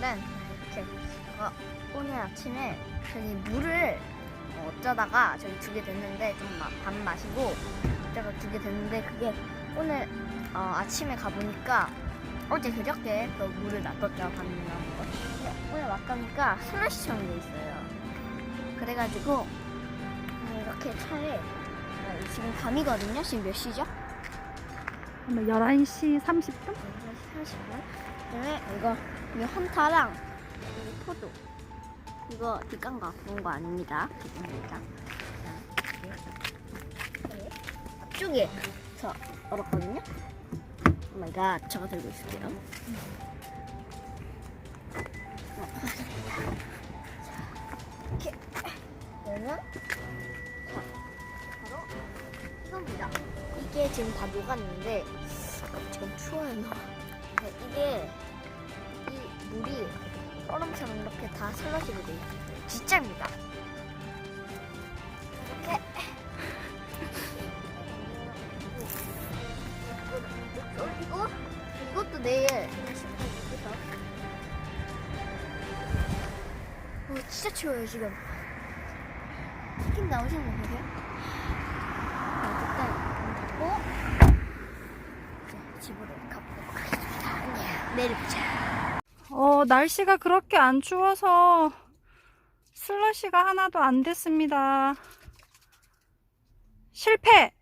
오늘은 이렇게 어, 오늘 아침에 저기 물을 어, 어쩌다가 저기 두게 됐는데 좀반 마시고 어쩌다가 두게 됐는데 그게 오늘 어, 아침에 가보니까 어제 그저께 그 물을 놔뒀죠 밤에 나온 거 근데 오늘 막가니까 슬러시처럼 돼 있어요 그래가지고 어, 이렇게 차에 어, 지금 밤이거든요 지금 몇 시죠? 아마 11시 30분? 30분 그다음에 이거 이 헌타랑 이 포도. 이거 뒷간거 구운 거 아닙니다. 뒷간입니다. 앞쪽에 저 얼었거든요. 오마이갓. 저거 들고 있을게요. 어. 자, 이렇게. 얘는 자, 바로 이겁니다. 이게 지금 다 녹았는데 지금 추워요 네, 이게 이 물이 얼음처럼 이렇게 다 슬러시로 돼 있어요. 진짜입니다. 이렇게 그리고 이것도 내일 시켜주고서 어, 진짜 추워요 지금. 치킨 나오시는 거 보세요. 네, 일단 문 닫고 이제 집으로 가보도록. 내일 보자. 어, 날씨가 그렇게 안 추워서 슬러시가 하나도 안 됐습니다. 실패!